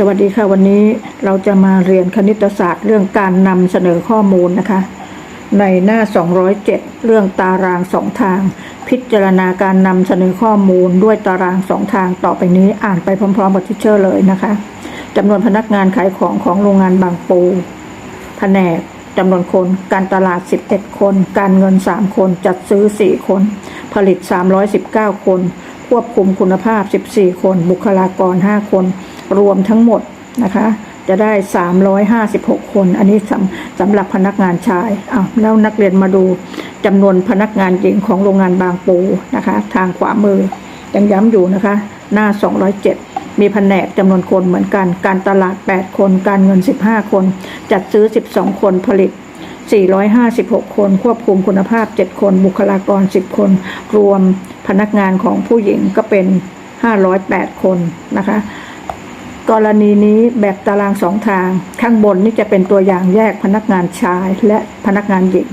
สวัสดีค่ะวันนี้เราจะมาเรียนคณิตศาสตร์เรื่องการนำเสนอข้อมูลนะคะ ในหน้า 207 เรื่องตารางสองทาง พิจารณาการนำเสนอข้อมูลด้วยตารางสองทางต่อไปนี้อ่านไปพร้อมๆกับทิเชอร์เลยนะคะจำนวนพนักงานขายของของโรงงานบางปูแผนกจำนวนคนการตลาด 11 คน การเงิน 3 คน จัดซื้อ 4 คน ผลิต 319 คน ควบคุมคุณภาพ 14 คน บุคลากร 5 คน รวมทั้งหมดนะคะ จะได้ 356 คน อันนี้สำสำหรับพนักงานชายอ้าวแล้วนักเรียนมาดูจำนวนพนักงานหญิงของโรงงานบางปูนะคะ ทางขวามือยังย้ำอยู่นะคะ หน้า 207 มีแผนกจำนวนคนเหมือนกัน การตลาด 8 คน การเงิน 15 คน จัดซื้อ 12 คนผลิต456 คน ควบคุมคุณภาพ 7 คน บุคลากร 10 คน รวมพนักงานของผู้หญิงก็เป็น 508 คนนะคะ กรณีนี้แบบตารางสองทาง ข้างบนนี่จะเป็นตัวอย่างแยกพนักงานชายและพนักงานหญิง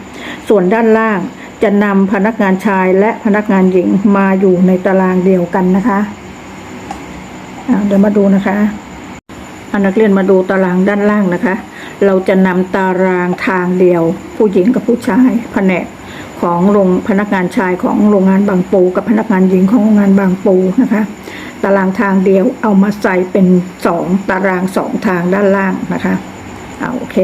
ส่วนด้านล่างจะนำพนักงานชายและพนักงานหญิงมาอยู่ในตารางเดียวกันนะคะเดี๋ยวมาดูนะคะเอานักเรียนมาดูตารางด้านล่างนะคะ เราจะนำตารางทางเดียว ผู้หญิงกับผู้ชายแผนกของโรงพนักงานชายของโรงงานบางปู กับพนักงานหญิงของโรงงานบางปูนะคะ ตารางทางเดียวเอามาใส่เป็นสองตารางสองทางด้านล่างนะคะเอาโอเค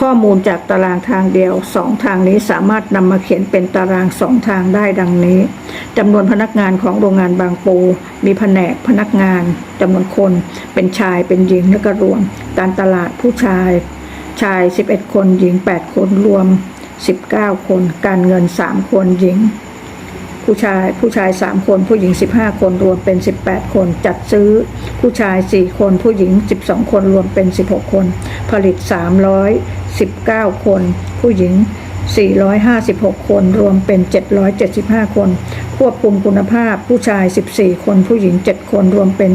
ข้อมูลจากตารางทางเดียวสองทางนี้สามารถนำมาเขียนเป็นตารางสองทางได้ดังนี้จำนวนพนักงานของโรงงานบางปู มีแผนกพนักงานจำนวนคนเป็นชายเป็นหญิงและก็รวม การตลาดผู้ชาย ชาย 11 คนหญิง 8 คนรวม 19 คน การเงิน 3 คนหญิง ผู้ชายผู้ชาย 3 คน ผู้หญิง 15 คนรวมเป็น 18 คน จัดซื้อ ผู้ชาย 4 คน ผู้หญิง 12 คนรวมเป็น 16 คน ผลิต 319 คน ผู้หญิง 456 คนรวมเป็น 775 คน ควบคุมคุณภาพผู้ชาย 14 คน ผู้หญิง 7 คนรวมเป็น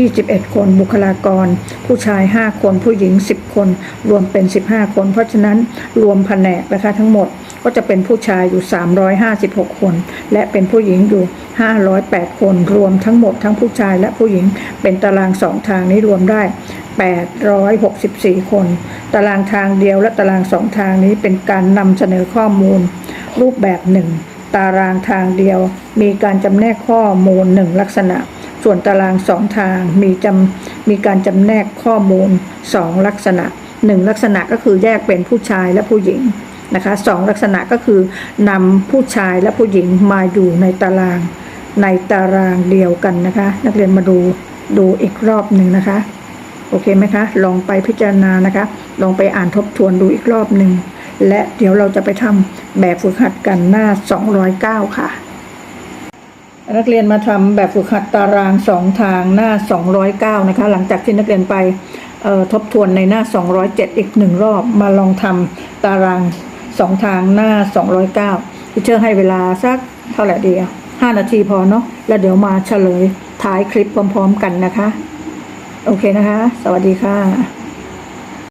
21 คน บุคลากร ผู้ชาย 5 คน ผู้หญิง 10 คน รวมเป็น 15 คน เพราะฉะนั้นรวมแผนกนะคะทั้งหมด ก็จะเป็นผู้ชายอยู่ 356 คน และเป็นผู้หญิงอยู่ 508 คน รวมทั้งหมดทั้งผู้ชายและผู้หญิงเป็นตารางสองทางนี้รวมได้ 864 คน ตารางทางเดียวและตารางสองทางนี้เป็นการนำเสนอข้อมูล รูปแบบหนึ่งตารางทางเดียว มีการจำแนกข้อมูลหนึ่งลักษณะ ส่วนตารางสองทางมีจำมีการจำแนกข้อมูลสองลักษณะหนึ่งลักษณะก็คือแยกเป็นผู้ชายและผู้หญิง นะคะสองลักษณะก็คือนำผู้ชายและผู้หญิงมาอยู่ในตาราง ในตารางเดียวกันนะคะ นักเรียนมาดูดูอีกรอบหนึ่งนะคะ โอเคไหมคะ ลองไปพิจารณานะคะ ลองไปอ่านทบทวนดูอีกรอบหนึ่ง และเดี๋ยวเราจะไปทำแบบฝึกหัดกันหน้า 209 ค่ะ นักเรียนมาทำแบบฝึกหัดตารางสองทางหน้า 209 นะคะ หลังจากที่นักเรียนไปทบทวนในหน้า 207 อีกหนึ่งรอบมาลองทำตาราง สองทางหน้า209ที่เชิญให้เวลาสักเท่าไหร่ดีห้านาทีพอเนาะแล้วเดี๋ยวมาเฉลยท้ายคลิปพร้อม ๆ กันนะคะ โอเคนะคะ สวัสดีค่ะ